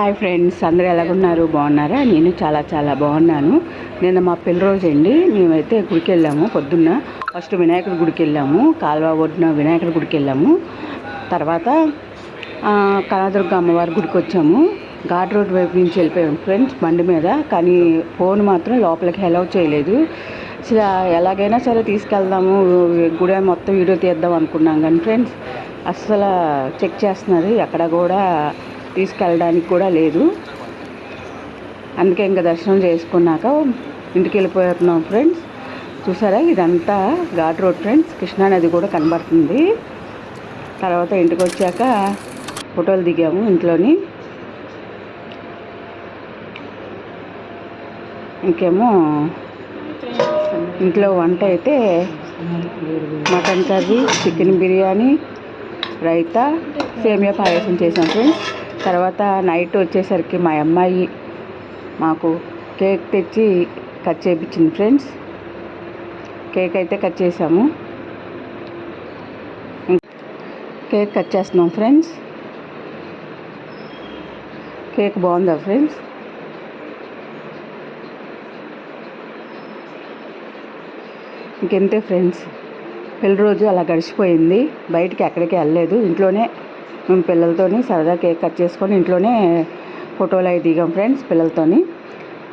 Hi friends అందరూ ఎలాగున్నారు? బాగున్నారా? నేను చాలా చాలా బాగున్నాను. నిన్న మా పెళ్ళి రోజు అండి. మేమైతే గుడికి వెళ్ళాము పొద్దున్న. ఫస్ట్ వినాయకుడి గుడికి వెళ్ళాము కాలువ ఒడ్డున వినాయకుడి గుడికి వెళ్ళాము తర్వాత కళాదుర్గ అమ్మవారి గుడికి వచ్చాము. ఘాట్ రోడ్ వైపు నుంచి వెళ్ళిపోయాము ఫ్రెండ్స్ బండి మీద. కానీ ఫోన్ మాత్రం లోపలికి అలౌ చేయలేదు. అసలు ఎలాగైనా సరే తీసుకెళ్దాము. గుడి మొత్తం వీడియో తీద్దాం అనుకున్నాం కానీ ఫ్రెండ్స్ అస్సలు చెక్ చేస్తున్నారు. ఎక్కడ కూడా తీసుకెళ్ళడానికి కూడా లేదు. అందుకే ఇంకా దర్శనం చేసుకున్నాక ఇంటికి వెళ్ళిపోతున్నాం ఫ్రెండ్స్. చూసారా? ఇదంతా ఘాట్ రోడ్ ఫ్రెండ్స్. కృష్ణానది కూడా కనబడుతుంది. తర్వాత ఇంటికి వచ్చాక ఫోటోలు దిగాము ఇంట్లోని. ఇంకేమో ఇంట్లో వంట అయితే mutton curry chicken biryani raita సేమియా పాయసం చేసాం ఫ్రెండ్స్. తర్వాత నైట్ వచ్చేసరికి మా అమ్మాయి మాకు కేక్ తెచ్చి కట్ చేయించింది ఫ్రెండ్స్. కేక్ అయితే కట్ చేసాము. కేక్ కట్ చేస్తున్నాం ఫ్రెండ్స్. కేక్ బాగుందా ఫ్రెండ్స్? ఇంకెంతే ఫ్రెండ్స్. పెళ్ళి రోజు అలా గడిచిపోయింది. బయటికి ఎక్కడికి వెళ్ళలేదు. ఇంట్లోనే మేము పిల్లలతోని సరదా కేక్ కట్ చేసుకొని ఇంట్లోనే ఫోటోలు అవి దిగాం ఫ్రెండ్స్ పిల్లలతోని.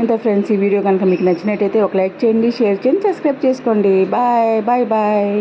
ఇంత ఫ్రెండ్స్ ఈ వీడియో కనుక మీకు నచ్చినట్టయితే ఒక లైక్ చేయండి షేర్ చేయండి సబ్స్క్రైబ్ చేసుకోండి. Bye bye bye.